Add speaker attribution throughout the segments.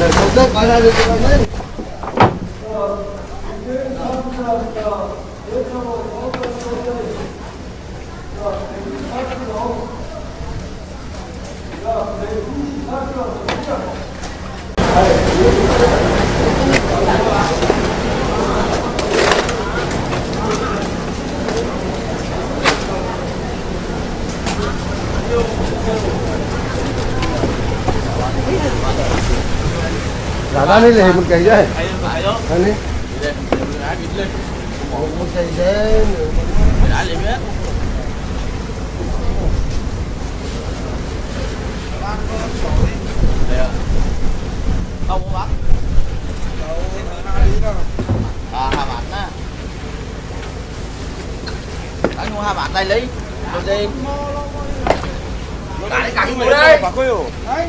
Speaker 1: 네, 가 ಅದಾನಿಲ್ಲ ನಿಮ್ಮ ಕೈಗೆ ಅಲ್ಲಿ Không có bánh Đâu, nó đi
Speaker 2: đâu À, hà bánh á Đấy, mua hà bánh đây Lý Đồ gì Đồ đại cặn người
Speaker 1: đi
Speaker 3: Đấy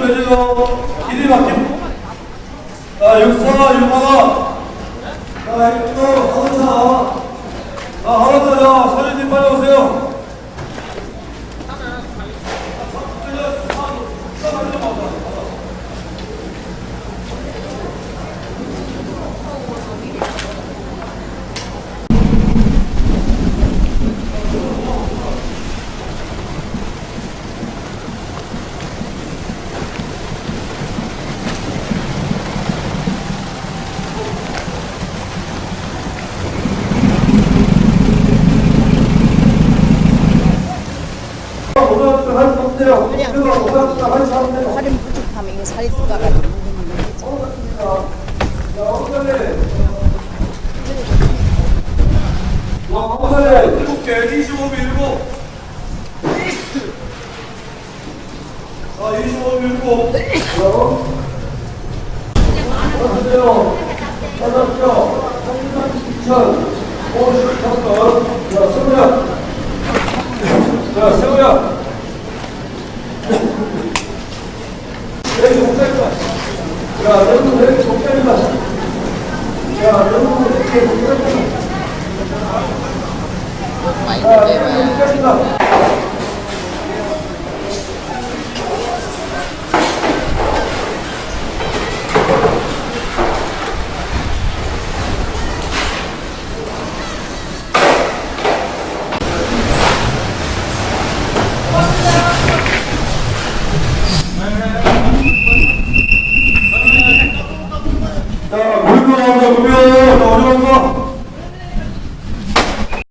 Speaker 3: 매제가 길이 바뀜. 자, 6차, 6화. 자, 6도, 하원차. 자, 하원차, 자, 서현님 빨리 오세요. 자, 3, 4, 5, 6, 7, 그냥
Speaker 4: 살이 부족하면 이거 살이 뜯어가지고
Speaker 3: 와, 황사래, 일곱 개, 25개, 일곱. 아, 25개, 일곱. 안녕하세요. 안녕하세요. 3만 2천, 5만 15천, 자, 3만 자, 여러분, 여기 목사님다. 자, 여러분, 여기 목사님다. 자, 여기 목사님다. 자, 물고 나온다, 물고. 자, 어디 간다?